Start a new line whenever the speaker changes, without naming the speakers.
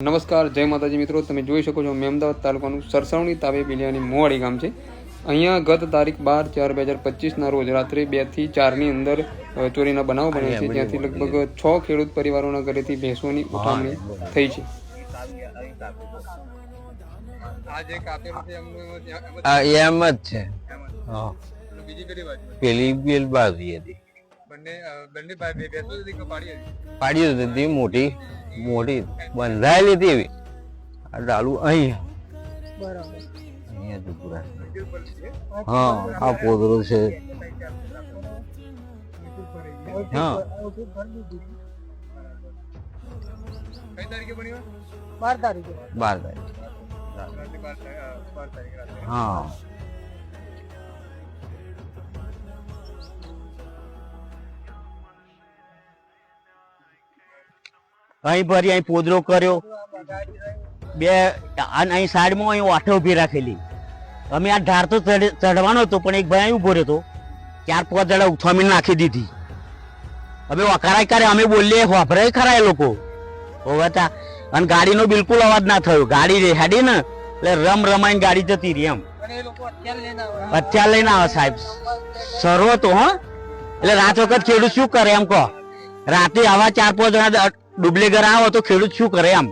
નમસ્કાર જય માતાજી મિત્રો. તમે જોઈ શકો છો મેમદાવાદ તાલુકાનું સરસવણી તાબે બિલિયાની મોવાડી ગામ છે. અહીંયા ગત તારીખ બાર ચાર બે હજાર પચીસના રોજ રાત્રે બેથી ચારની અંદર ચોરીના બનાવ બન્યા છે. જ્યાંથી લગભગ છ ખેડૂત પરિવારોના ઘરેથી ભેંસોની ઉઠામણી થઈ છે.
એમ જ છે. પેલી બેલ બાજુ હતી. પાડી હતી મોટી. મોટી બંધાયેલી હતી એવી આ અહીં. અહીંયા પૂરા હા આ પોદરો છે. હા.
બાર તારીખે.
બાર તારીખ. હા.
અહીં ભરી અહીં પોદરો કર્યો. બે અહીં સાઈડમાં અહીં વાઠો ઊભી રાખેલી. અમે આ ઢાર તો ચઢવાનો ચડવાનો હતો પણ એક ભાઈ અહીં ઊભો રહ્યો ચાર પાંચ જણા ઉથામી નાખી દીધી. અમે વકારાય કરે અમે બોલીએ વાપરે ખરા એ લોકો. હોવાતા અને ગાડીનો બિલકુલ અવાજ ના થયો. ગાડી રેહાડી ને એટલે રમ રમાઈને ગાડી જતી રહી એમ.
અને એ અત્યારે લઈને આવે.
અત્યારે લઈને આવે સાહેબ. સરો તો હો. એટલે રાત વખત ખેડૂત શું કરે એમ કહો. રાતે આવા ચાર પાંચ જણા ડુબ્લેગર આવો તો ખેડૂત શું કરે એમ